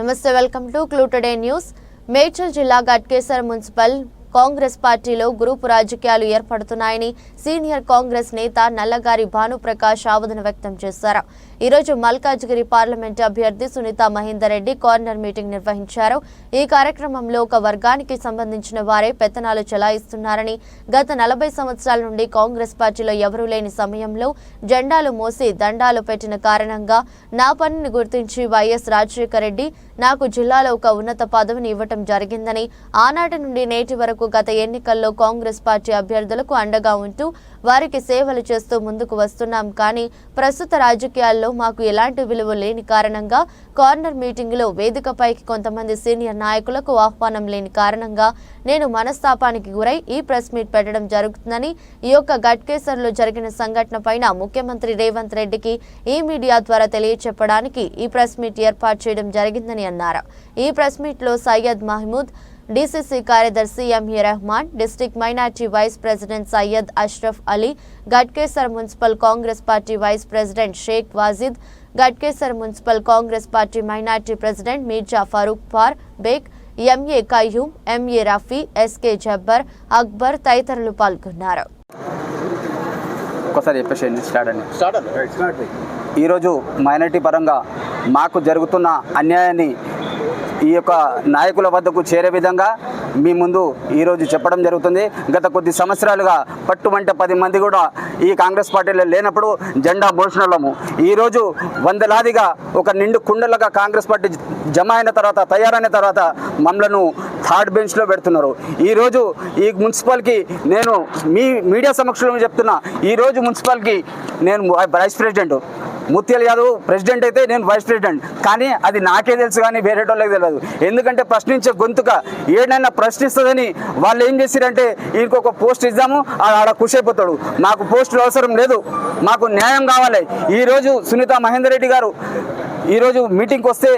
నమస్తే welcome to clue today news. Medchal జిల్లా Ghatkesar municipal Congress పార్టీలో గ్రూపు రాజకీయాలు ఏర్పడుతున్నాయని సీనియర్ కాంగ్రెస్ నేత నల్లగారి భానుప్రకాష్ ఆవేదన వ్యక్తం చేశారు. ఈరోజు మల్కాజ్గిరి పార్లమెంట్ అభ్యర్థి సునీత మహేందర్ రెడ్డి కార్నర్ మీటింగ్ నిర్వహించారు. ఈ కార్యక్రమంలో ఒక వర్గానికి సంబంధించిన వారే పెత్తనాలు చెలాయిస్తున్నారని గత నలభై సంవత్సరాల నుండి కాంగ్రెస్ పార్టీలో ఎవరూ లేని సమయంలో జెండాలు మోసి దండాలు పెట్టిన కారణంగా నా పనిని గుర్తించి వైఎస్ రాజశేఖర రెడ్డి నాకు జిల్లాలో ఒక ఉన్నత పదవిని ఇవ్వటం జరిగిందని ఆనాటి నుండి నేటి వరకు గత ఎన్నికల్లో కాంగ్రెస్ పార్టీ అభ్యర్థులకు అండగా ఉంటూ వారికి సేవలు చేస్తూ ముందుకు వస్తున్నాం. కానీ ప్రస్తుత రాజకీయాల్లో మాకు ఎలాంటి విలువ లేని కారణంగా కార్నర్ మీటింగ్లో వేదికపైకి కొంతమంది సీనియర్ నాయకులకు ఆహ్వానం లేని కారణంగా నేను మనస్తాపానికి గురై ఈ ప్రెస్ మీట్ పెట్టడం జరుగుతుందని ఈ యొక్క గట్కేసర్లో జరిగిన సంఘటన పైన ముఖ్యమంత్రి రేవంత్ రెడ్డికి ఈ మీడియా ద్వారా తెలియచెప్పడానికి ఈ ప్రెస్ మీట్ ఏర్పాటు చేయడం జరిగిందని అన్నారు. ఈ ప్రెస్ మీట్లో సయ్యద్ మహమూద్ డీసీసీ కార్యదర్శి MA Rehman district minority vice president Syed Ashraf Ali Ghatkesar municipal Congress party vice president Sheikh Wajid Ghatkesar municipal Congress party minority president Mirza Farooq far Baig MA Qayyum MA Rafi SK Jabbar Akbar తదితరులు పాల్గొన్నారు. ఒక్కసారి చెప్పేసేయండి start అండి. Start ఈరోజు minority పరంగా మాకు జరుగుతున్న అన్యాయాన్ని ఈ యొక్క నాయకుల వద్దకు చేరే విధంగా మీ ముందు ఈరోజు చెప్పడం జరుగుతుంది. గత కొద్ది సంవత్సరాలుగా పట్టుమంటే పది మంది కూడా ఈ కాంగ్రెస్ పార్టీలో లేనప్పుడు జెండా మోషణలము ఈరోజు వందలాదిగా ఒక నిండు కుండలుగా కాంగ్రెస్ పార్టీ జమ అయిన తర్వాత తయారైన తర్వాత మమ్మలను థర్డ్ బెంచ్లో పెడుతున్నారు. ఈరోజు ఈ మున్సిపల్కి నేను మీ మీడియా సమక్షంలో చెప్తున్నా ఈరోజు మున్సిపల్కి నేను వైస్ ప్రెసిడెంట్ ముత్యాల యాదవ్ ప్రెసిడెంట్ అయితే నేను వైస్ ప్రెసిడెంట్ కానీ అది నాకే తెలుసు కానీ వేరే వాళ్ళకి తెలియదు. ఎందుకంటే ప్రశ్నించే గొంతుక ఏడైనా ప్రశ్నిస్తుందని వాళ్ళు ఏం చేసిరంటే ఈయనకు ఒక పోస్ట్ ఇద్దాము ఆడ ఖుషి అయిపోతాడు. మాకు పోస్టులు అవసరం లేదు మాకు న్యాయం కావాలి. ఈరోజు సునీత మహేందర్ రెడ్డి గారు ఈరోజు మీటింగ్కి వస్తే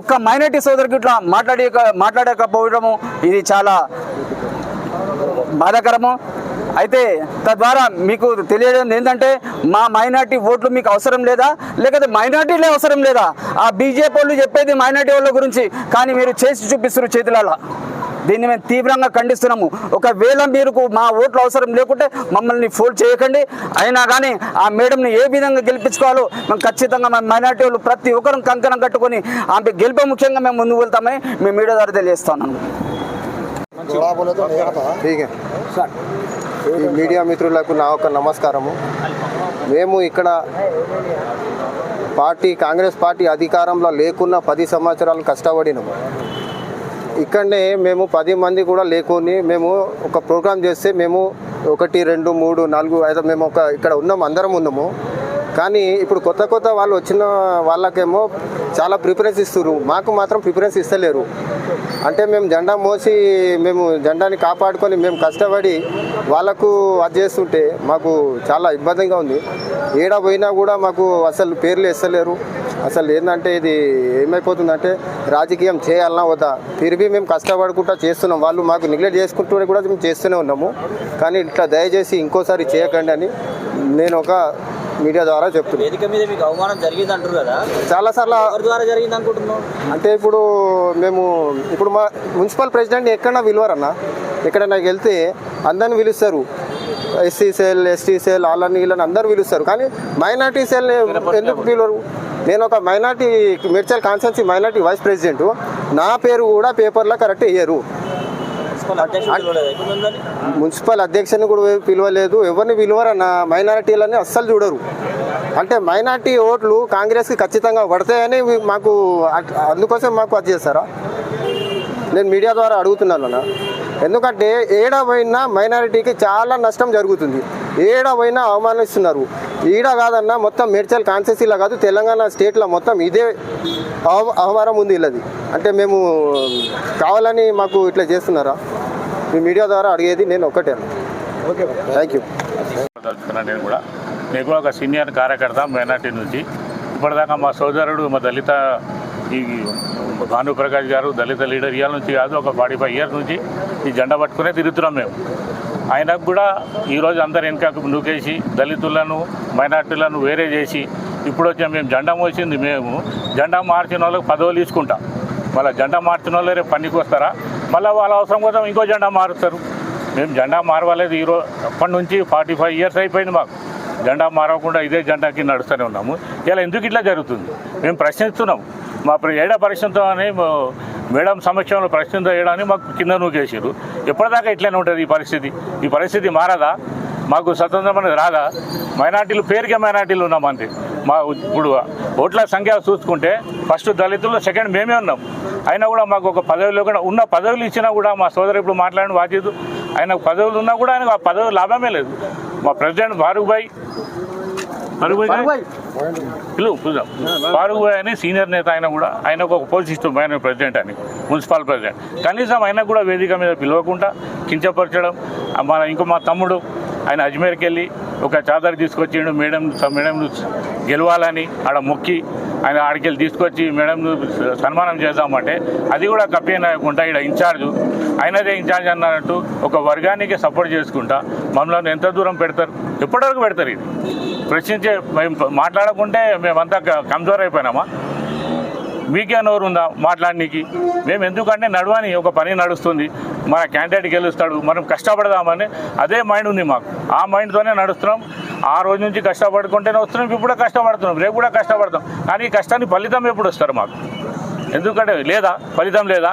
ఒక్క మైనార్టీ సోదరికి ఇట్లా మాట్లాడే మాట్లాడకపోవడము ఇది చాలా బాధాకరము. అయితే తద్వారా మీకు తెలియడం ఏంటంటే మా మైనార్టీ ఓట్లు మీకు అవసరం లేదా? లేకపోతే మైనార్టీలే అవసరం లేదా? ఆ బీజేపీ వాళ్ళు చెప్పేది మైనార్టీ వాళ్ళ గురించి కానీ మీరు చేసి చూపిస్తున్నారు చేతులలో. దీన్ని మేము తీవ్రంగా ఖండిస్తున్నాము. ఒకవేళ మీరు మా ఓట్లు అవసరం లేకుంటే మమ్మల్ని ఫోన్ చేయకండి. అయినా కానీ ఆ మేడంని ఏ విధంగా గెలిపించుకోవాలో మేము ఖచ్చితంగా మా మైనార్టీ వాళ్ళు ప్రతి ఒక్కరం కంకణం కట్టుకొని ఆమె గెలుప ముఖ్యంగా మేము ముందుకు వెళ్తామని మేము మీడియా ద్వారా తెలియజేస్తున్నాను ఠీకే ఈ మీడియా మిత్రులకు నా ఒక నమస్కారము. మేము ఇక్కడ పార్టీ కాంగ్రెస్ పార్టీ అధికారంలో లేకున్న పది సంవత్సరాలు కష్టపడినాము ఇక్కడనే మేము పది మంది కూడా లేకుని మేము ఒక ప్రోగ్రామ్ చేస్తే మేము ఒకటి రెండు మూడు నాలుగు ఐదు మేము ఒక ఇక్కడ ఉన్నాము అందరం ఉన్నాము. కానీ ఇప్పుడు కొత్త కొత్త వాళ్ళు వచ్చిన వాళ్ళకేమో చాలా ప్రిఫరెన్స్ ఇస్తున్నారు మాకు మాత్రం ప్రిఫరెన్స్ ఇస్తలేరు. అంటే మేము జెండా మోసి మేము జెండాని కాపాడుకొని మేము కష్టపడి వాళ్ళకు అది చేస్తుంటే మాకు చాలా ఇబ్బందిగా ఉంది. ఏడ పోయినా కూడా మాకు అసలు పేర్లు ఇస్తలేరు అసలు ఏంటంటే ఇది ఏమైపోతుందంటే రాజకీయం చేయాలన్నా వద్దా. తిరిగి మేము కష్టపడుకుంటా చేస్తున్నాం. వాళ్ళు మాకు నెగ్లెక్ట్ చేసుకుంటూ కూడా మేము చేస్తూనే ఉన్నాము. కానీ ఇట్లా దయచేసి ఇంకోసారి చేయకండి అని నేను ఒక మీడియా ద్వారా చెప్తున్నాను వేదిక మీద మీకు అవమానం జరిగింది అంటారు కదా. ఎవరి ద్వారా జరిగింది అనుకుంటున్నావు? అంటే ఇప్పుడు మేము ఇప్పుడు మా మున్సిపల్ ప్రెసిడెంట్ ఎక్కడన్నా పిలువరన్నా ఎక్కడైనా వెళ్తే అందరిని పిలుస్తారు. ఎస్సీ సెల్ ఎస్టీ సెల్ వాళ్ళని వీళ్ళని అందరు పిలుస్తారు. కానీ మైనార్టీ సెల్ ఎందుకు పిలవరు? నేను ఒక minority Medchal constituency minority vice president. నా పేరు కూడా పేపర్లో కరెక్ట్ వేయరు. మున్సిపల్ అధ్యక్షుని కూడా పిలవలేదు. ఎవరిని పిలవరన్న మైనారిటీలని అస్సలు చూడరు. అంటే మైనార్టీ ఓట్లు కాంగ్రెస్కి ఖచ్చితంగా పడతాయని మాకు అందుకోసం మాకు అది చేస్తారా? నేను మీడియా ద్వారా అడుగుతున్నాను అన్న. ఎందుకంటే ఏడ పోయినా మైనారిటీకి చాలా నష్టం జరుగుతుంది. ఏడ పోయినా అవమానిస్తున్నారు. ఈడ కాదన్నా మొత్తం మేడ్చల్ కాన్స్టిట్యూన్సీలో కాదు తెలంగాణ స్టేట్లో మొత్తం ఇదే అవ అవమానం ఉంది వీళ్ళది అంటే మేము కావాలని మాకు ఇట్లా చేస్తున్నారా? మీ మీడియా ద్వారా అడిగేది నేను ఒక్కటే. ఓకే. థ్యాంక్ యూ నేను కూడా నేను కూడా ఒక సీనియర్ కార్యకర్త మైనార్టీ నుంచి. ఇప్పటిదాకా మా సోదరుడు మా దళిత ఈ భానుప్రకాష్ గారు దళిత లీడర్ ఇవాళ నుంచి కాదు ఒక ఫార్టీ ఫైవ్ ఇయర్స్ నుంచి ఈ జెండా పట్టుకునే తిరుగుతున్నాం మేము. ఆయనకు కూడా ఈరోజు అందరు వెనకకు నూకేసి దళితులను మైనార్టీలను వేరే చేసి ఇప్పుడు వచ్చి మేము జెండా మోసింది మేము. జెండా మార్చిన వాళ్ళకి పదవులు తీసుకుంటాం. మళ్ళీ జెండా మార్చిన వాళ్ళు రేపు పనికి వస్తారా? మళ్ళీ వాళ్ళ అవసరం కోసం ఇంకో జెండా మారుస్తారు. మేము జెండా మారవాలేదు ఈరోజు అప్పటి నుంచి ఫార్టీ ఫైవ్ ఇయర్స్ అయిపోయింది మాకు. జెండా మారవకుండా ఇదే జెండాకి నడుస్తూనే ఉన్నాము. ఇలా ఎందుకు ఇట్లా జరుగుతుంది? మేము ప్రశ్నిస్తున్నాం. మా ఏడా పరిశ్రమతో అని మేడం సమక్షంలో ప్రశ్న చేయడానికి మాకు కింద నూకేసారు ఎప్పటిదాకా ఇట్లనే ఉంటుంది ఈ పరిస్థితి? ఈ పరిస్థితి మారదా? మాకు స్వతంత్రం అనేది రాదా? మైనార్టీలు పేరుకే మైనార్టీలు ఉన్నాం అంతే మా ఇప్పుడు ఓట్ల సంఖ్య చూసుకుంటే ఫస్ట్ దళితుల్లో సెకండ్ మేమే ఉన్నాం. అయినా కూడా మాకు ఒక పదవి లేకుండా ఉన్న పదవులు ఇచ్చినా కూడా మా సోదరు ఇప్పుడు మాట్లాడిన బాధ్యత. ఆయన పదవులు ఉన్నా కూడా ఆయనకు ఆ పదవి లాభమే లేదు. మా ప్రెసిడెంట్ ఫారూక్ భాయ్ ఫారూక్ భాయ్ ఫారూక్ అని సీనియర్ నేత ఆయన కూడా ఆయనకు ఒక ఇష్టం ఆయన ప్రెసిడెంట్ అని మున్సిపల్ ప్రెసిడెంట్. కనీసం ఆయన కూడా వేదిక మీద పిలవకుండా కించపరచడం మన ఇంకో మా తమ్ముడు ఆయన అజ్మీర్కి వెళ్ళి ఒక చాదర్ తీసుకొచ్చిండు మేడం మేడం గెలవాలని ఆడ మొక్కి ఆయన ఆడికెళ్ళి తీసుకొచ్చి మేడం సన్మానం చేద్దామంటే అది కూడా కప్పే నాయకుండా ఇక్కడ ఇన్ఛార్జ్. ఆయనదే ఇన్ఛార్జ్ అన్నట్టు ఒక వర్గానికి సపోర్ట్ చేసుకుంటా మమ్మల్ని ఎంత దూరం పెడతారు? ఎప్పటివరకు పెడతారు ఇది? ప్రశ్నించే మేము మాట్లాడకుంటే మేమంతా కమ్జోర్ అయిపోయినామా? మీకే నోరు ఉందా మాట్లాడనీకి? మేము ఎందుకంటే నడవని ఒక పని నడుస్తుంది. మన క్యాండిడేట్ గెలుస్తాడు. మనం కష్టపడదామని అదే మైండ్ ఉంది మాకు. ఆ మైండ్తోనే నడుస్తున్నాం. ఆ రోజు నుంచి కష్టపడుకుంటేనే వస్తున్నాం. ఇప్పుడు కూడా కష్టపడుతున్నాం. రేపు కూడా కష్టపడతాం. కానీ ఈ ఫలితం ఎప్పుడు వస్తారు మాకు? ఎందుకంటే లేదా? ఫలితం లేదా?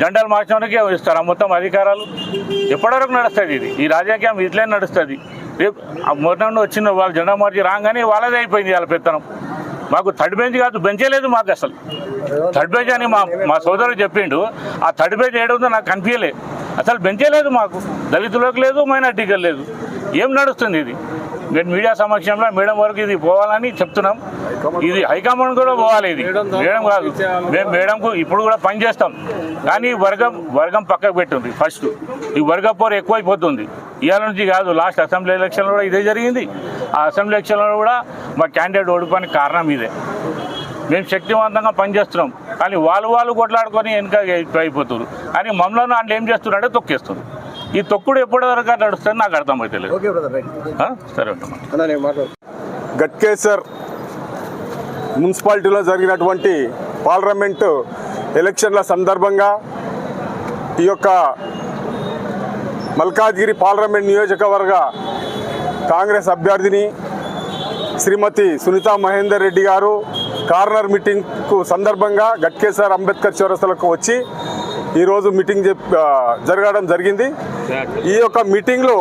జెండాలు మార్చడానికే ఇస్తారు. మొత్తం అధికారాలు ఎప్పటివరకు నడుస్తుంది ఇది? ఈ రాజకీయం ఇట్లే నడుస్తుంది. రేపు ఆ మొన్న వచ్చిన వాళ్ళు జెండా మార్చి రాగానే వాళ్ళదే అయిపోయింది వాళ్ళ పెత్తనం. మాకు థర్డ్ బెంచ్ కాదు బెంచే లేదు మాకు అసలు. థర్డ్ బెంచ్ అని మా మా సోదరుడు చెప్పిండు ఆ థర్డ్ బెంచ్ ఏడుందో నాకు కనిపించలే. అసలు బెంచే లేదు మాకు. దళితులకు లేదు మైనార్టీకి లేదు. ఏం నడుస్తుంది ఇది? నేను మీడియా సమక్షంలో మేడం వరకు ఇది పోవాలని చెప్తున్నాం. ఇది హైకమాండ్ కూడా పోవాలి ఇది. మేడం కాదు. మేము మేడంకు ఇప్పుడు కూడా పని చేస్తాం. కానీ వర్గం వర్గం పక్కకు పెట్టింది ఫస్ట్. ఈ వర్గ పోరు ఎక్కువైపోతుంది. ఇవాళ నుంచి కాదు లాస్ట్ అసెంబ్లీ ఎలక్షన్లో కూడా ఇదే జరిగింది. ఆ అసెంబ్లీ ఎలక్షన్లో కూడా మా క్యాండిడేట్ ఓడిపోయిన కారణం ఇదే. మేము శక్తివంతంగా పనిచేస్తున్నాం. కానీ వాళ్ళు వాళ్ళు కొట్లాడుకొని వెనుక అయిపోతున్నారు. కానీ మమ్మల్ని వాళ్ళు ఏం చేస్తున్నారంటే తొక్కేస్తున్నారు. ఈ తొక్కుడు ఎప్పటి వరకు నడుస్తుంది నాకు అర్థమవుతలేదు ఓకే బ్రదర్ రైట్ ఆ? సరే గట్కేసర్ మున్సిపాలిటీలో జరిగినటువంటి పార్లమెంటు ఎలక్షన్ల సందర్భంగా ఈ యొక్క మల్కాజ్గిరి పార్లమెంట్ నియోజకవర్గ కాంగ్రెస్ అభ్యర్థిని శ్రీమతి సునీతా మహేందర్ రెడ్డి గారు కార్నర్ మీటింగ్కు సందర్భంగా గట్కేసర్ అంబేద్కర్ చౌరస్తలకు వచ్చి ఈరోజు మీటింగ్ జరగడం జరిగింది. ఈ యొక్క మీటింగ్లో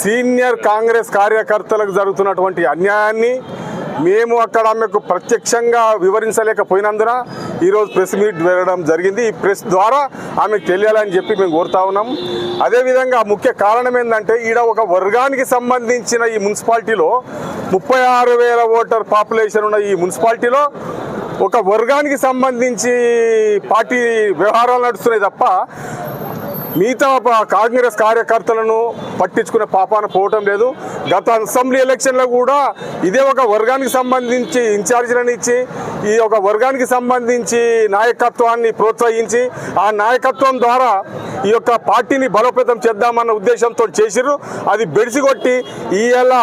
సీనియర్ కాంగ్రెస్ కార్యకర్తలకు జరుగుతున్నటువంటి అన్యాయాన్ని మేము అక్కడ ఆమెకు ప్రత్యక్షంగా వివరించలేకపోయినందున ఈరోజు ప్రెస్ మీట్ వెళ్ళడం జరిగింది. ఈ ప్రెస్ ద్వారా ఆమెకు తెలియాలని చెప్పి మేము కోరుతా ఉన్నాం. అదేవిధంగా ముఖ్య కారణం ఏంటంటే ఈడ ఒక వర్గానికి సంబంధించిన ఈ మున్సిపాలిటీలో ముప్పై ఆరు వేల ఓటర్ పాపులేషన్ ఉన్న ఈ మున్సిపాలిటీలో ఒక వర్గానికి సంబంధించి పార్టీ వ్యవహారాలు నడుస్తున్నాయి తప్ప మిగతా కాంగ్రెస్ కార్యకర్తలను పట్టించుకునే పాపాన పోవటం లేదు. గత అసెంబ్లీ ఎలక్షన్లో కూడా ఇదే ఒక వర్గానికి సంబంధించి ఇన్ఛార్జీలను ఇచ్చి ఈ ఒక వర్గానికి సంబంధించి నాయకత్వాన్ని ప్రోత్సహించి ఆ నాయకత్వం ద్వారా ఈ యొక్క పార్టీని బలోపేతం చేద్దామన్న ఉద్దేశంతో చేసిర్రు. అది బెడిసిగొట్టి ఇవాళ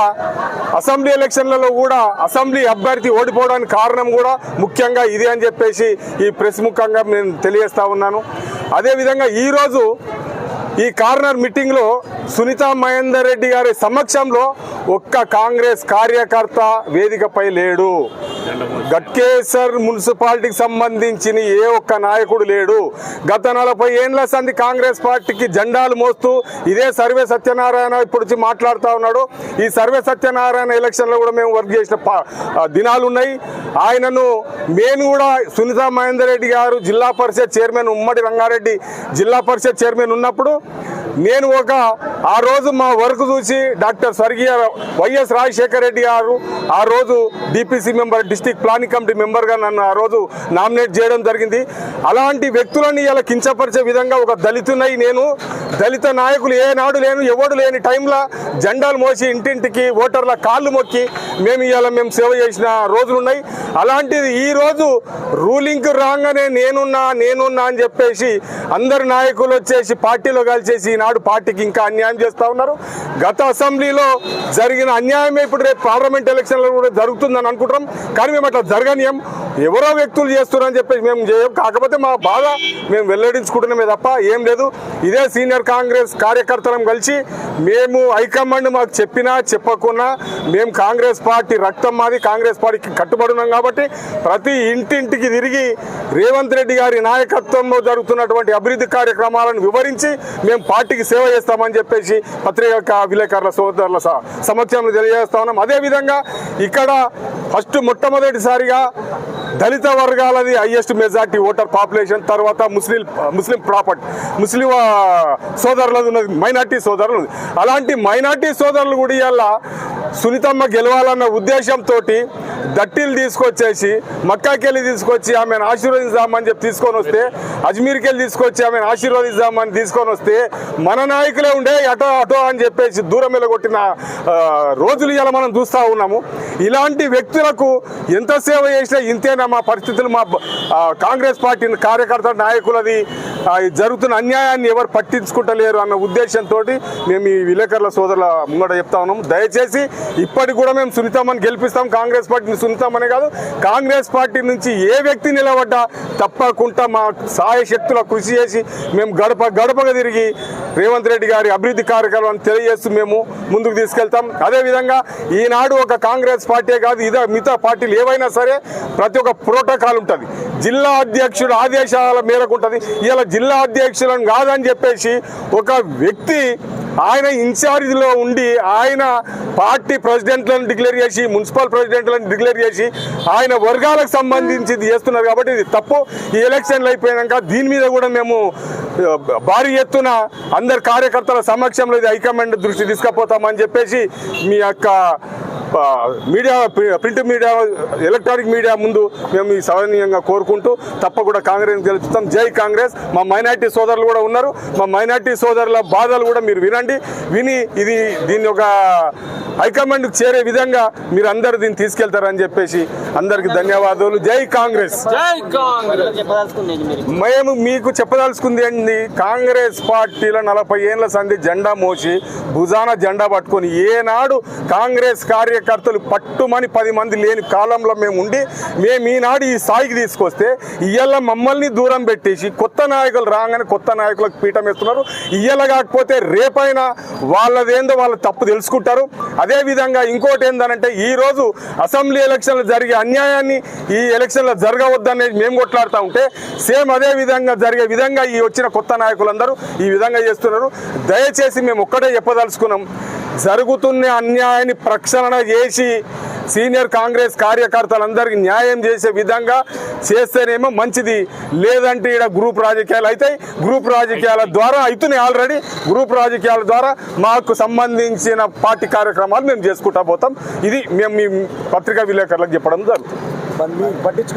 అసెంబ్లీ ఎలక్షన్లలో కూడా అసెంబ్లీ అభ్యర్థి ఓడిపోవడానికి కారణం కూడా ముఖ్యంగా ఇదే అని చెప్పేసి ఈ ప్రెస్ ముఖంగా నేను తెలియజేస్తా ఉన్నాను. అదేవిధంగా ఈరోజు ఈ కార్నర్ మీటింగ్లో సునీత మహేందర్ రెడ్డి గారి సమక్షంలో ఒక్క కాంగ్రెస్ కార్యకర్త వేదికపై లేడు. గట్కేసర్ మున్సిపాలిటీకి సంబంధించిన ఏ ఒక్క నాయకుడు లేడు. గత నలభై ఏండ్ల సంది కాంగ్రెస్ పార్టీకి జెండాలు మోస్తూ ఇదే సర్వే సత్యనారాయణ ఇప్పుడు మాట్లాడుతూ ఉన్నాడు. ఈ సర్వే సత్యనారాయణ ఎలక్షన్లో కూడా మేము వర్క్ చేసిన ప- దినాలు ఉన్నాయి ఆయనను నేను కూడా సునీతా మహేందర్ రెడ్డి గారు జిల్లా పరిషత్ చైర్మన్ ఉమ్మడి రంగారెడ్డి జిల్లా పరిషత్ చైర్మన్ ఉన్నప్పుడు నేను ఒక ఆ రోజు మా వర్క్ చూసి డాక్టర్ స్వర్గీయ వైఎస్ రాజశేఖర రెడ్డి గారు ఆ రోజు DPC member district planning committee మెంబర్గా నన్ను ఆ రోజు నామినేట్ చేయడం జరిగింది. అలాంటి వ్యక్తులని ఇలా కించపరిచే విధంగా ఒక దళితునై నేను దళిత నాయకులు ఏనాడు లేను ఎవడు లేని టైంలో జెండాలు మోసి ఇంటింటికి ఓటర్ల కాళ్ళు మొక్కి మేము ఇవాళ మేము సేవ చేసిన రోజులు ఉన్నాయి. అలాంటిది ఈరోజు రూలింగ్కి రాగానే నేనున్నా నేనున్నా అని చెప్పేసి అందరు నాయకులు వచ్చేసి పార్టీలో కలిసేసి ఈనాడు పార్టీకి ఇంకా అన్యాయం చేస్తూ ఉన్నారు. గత అసెంబ్లీలో జరిగిన అన్యాయమే ఇప్పుడు రేపు పార్లమెంట్ ఎలక్షన్లో కూడా జరుగుతుందని అనుకుంటాం కానీ మేము అట్లా జరగనీయం. ఎవరో వ్యక్తులు చేస్తున్నారని చెప్పేసి మేము చేయం. కాకపోతే మా బాధ మేము వెల్లడించుకుంటున్నామే తప్ప ఏం లేదు. ఇదే సీనియర్ కాంగ్రెస్ కార్యకర్తలం కలిసి మేము హైకమాండ్ మాకు చెప్పినా చెప్పకున్నా మేము కాంగ్రెస్ పార్టీ రక్తం మాది కాంగ్రెస్ పార్టీకి కట్టుబడున్నాం కాబట్టి ప్రతి ఇంటింటికి తిరిగి రేవంత్ రెడ్డి గారి నాయకత్వంలో జరుగుతున్నటువంటి అభివృద్ధి కార్యక్రమాలను వివరించి మేము పార్టీకి సేవ చేస్తామని చెప్పేసి పత్రికా విలేకరుల సోదరుల సమక్షంలో తెలియజేస్తా ఉన్నాం. అదేవిధంగా ఇక్కడ ఫస్ట్ మొట్టమొదటిసారిగా దళిత వర్గాలది హైయెస్ట్ మెజార్టీ ఓటర్ పాపులేషన్ తర్వాత ముస్లిం ముస్లిం ప్రాపర్టీ ముస్లిం సోదరులది ఉన్నది మైనార్టీ సోదరులు ఉంది. అలాంటి మైనార్టీ సోదరులు కూడా ఇవాళ సునీతమ్మ గెలవాలన్న ఉద్దేశంతో దట్టిలు తీసుకొచ్చేసి మక్కాకెళ్ళి తీసుకొచ్చి ఆమెను ఆశీర్వదించామని చెప్పి తీసుకొని వస్తే అజ్మీర్కి వెళ్ళి తీసుకొచ్చి ఆమెను ఆశీర్వదించామని తీసుకొని వస్తే మన నాయకులే ఉండే అటో అటో అని చెప్పేసి దూరం వెళ్ళగొట్టిన రోజులు ఇలా మనం చూస్తూ ఉన్నాము ఇలాంటి ప్రజలకు ఎంత సేవ చేసినా ఇంతేనా మా పరిస్థితులు మా కాంగ్రెస్ పార్టీ కార్యకర్త నాయకులది. జరుగుతున్న అన్యాయాన్ని ఎవరు పట్టించుకుంటలేరు అన్న ఉద్దేశంతో మేము ఈ విలేకరుల సోదరుల ముంగట చెప్తా ఉన్నాము. దయచేసి ఇప్పటికి కూడా మేము సునీతమ్మని గెలిపిస్తాం. కాంగ్రెస్ పార్టీని సునీతమ్మనే కాదు కాంగ్రెస్ పార్టీ నుంచి ఏ వ్యక్తి నిలబడ్డా తప్పకుండా మా సహాయ శక్తుల కృషి చేసి మేము గడప గడపగా తిరిగి రేవంత్ రెడ్డి గారి అభివృద్ధి కార్యక్రమాన్ని తెలియజేస్తూ మేము ముందుకు తీసుకెళ్తాం. అదేవిధంగా ఈనాడు ఒక కాంగ్రెస్ పార్టీ కాదు ఇదే మిగతా పార్టీలు ఏవైనా సరే ప్రతి ఒక్క ప్రోటోకాల్ ఉంటుంది. జిల్లా అధ్యక్షుడు ఆదేశాల మేరకు ఉంటుంది. ఇలా జిల్లా అధ్యక్షులను కాదని చెప్పేసి ఒక వ్యక్తి ఆయన ఇన్ఛార్జ్లో ఉండి ఆయన పార్టీ ప్రెసిడెంట్లను డిక్లేర్ చేసి మున్సిపల్ ప్రెసిడెంట్లను డిక్లేర్ చేసి ఆయన వర్గాలకు సంబంధించి ఇది చేస్తున్నారు కాబట్టి ఇది తప్పు. ఈ ఎలక్షన్లు అయిపోయాక దీని మీద కూడా మేము భారీ ఎత్తున అందరి కార్యకర్తల సమక్షంలో ఇది హైకమాండ్ దృష్టి తీసుకుపోతామని చెప్పేసి మీ యొక్క media pri- print media electronic media ముందు మేము ఈ సవనీయంగా కోరుకుంటూ కూడా కాంగ్రెస్ గెలుపుతాం జై కాంగ్రెస్. మా మైనార్టీ సోదరులు కూడా ఉన్నారు. మా మైనార్టీ సోదరుల బాధలు కూడా మీరు వినండి. విని ఇది దీని ఒక హైకమాండ్కి చేరే విధంగా మీరు అందరు దీన్ని తీసుకెళ్తారని చెప్పేసి అందరికి ధన్యవాదాలు. జై కాంగ్రెస్. మేము మీకు చెప్పదలుచుకుంది ఏంటి కాంగ్రెస్ పార్టీల నలభై ఏళ్ళ సంధి జెండా మోసి భుజాన జెండా పట్టుకొని ఏనాడు కాంగ్రెస్ కార్యకర్తలు పట్టుమని పది మంది లేని కాలంలో మేము ఉండి మేము ఈనాడు ఈ స్థాయికి తీసుకొస్తే ఇవాళ మమ్మల్ని దూరం పెట్టేసి కొత్త నాయకులు రాగానే కొత్త నాయకులకు పీఠం వేస్తున్నారు ఇవాళ కాకపోతే రేపైనా వాళ్ళదేందో వాళ్ళ తప్పు తెలుసుకుంటారు. అదేవిధంగా ఇంకోటి ఏంటంటే ఈ రోజు అసెంబ్లీ ఎలక్షన్లు జరిగే అన్యాయాన్ని ఈ ఎలక్షన్లో జరగవద్దనేది మేము కొట్లాడుతూ ఉంటే సేమ్ అదే విధంగా జరిగే విధంగా ఈ వచ్చిన కొత్త నాయకులందరూ ఈ విధంగా చేస్తున్నారు. దయచేసి మేము ఒక్కటే చెప్పదలుచుకున్నాం జరుగుతున్న అన్యాయాన్ని ప్రక్షాళన చేసి సీనియర్ కాంగ్రెస్ కార్యకర్తలందరికీ న్యాయం చేసే విధంగా చేస్తేనేమో మంచిది. లేదంటే ఇక్కడ గ్రూప్ రాజకీయాలు అవుతాయి గ్రూప్ రాజకీయాల ద్వారా అవుతున్నాయి ఆల్రెడీ. గ్రూప్ రాజకీయాల ద్వారా మాకు సంబంధించిన పార్టీ కార్యక్రమాలు మేము చేసుకుంటా పోతాం. ఇది మేము మీ పత్రికా విలేకరులకు చెప్పడం జరుగుతుంది.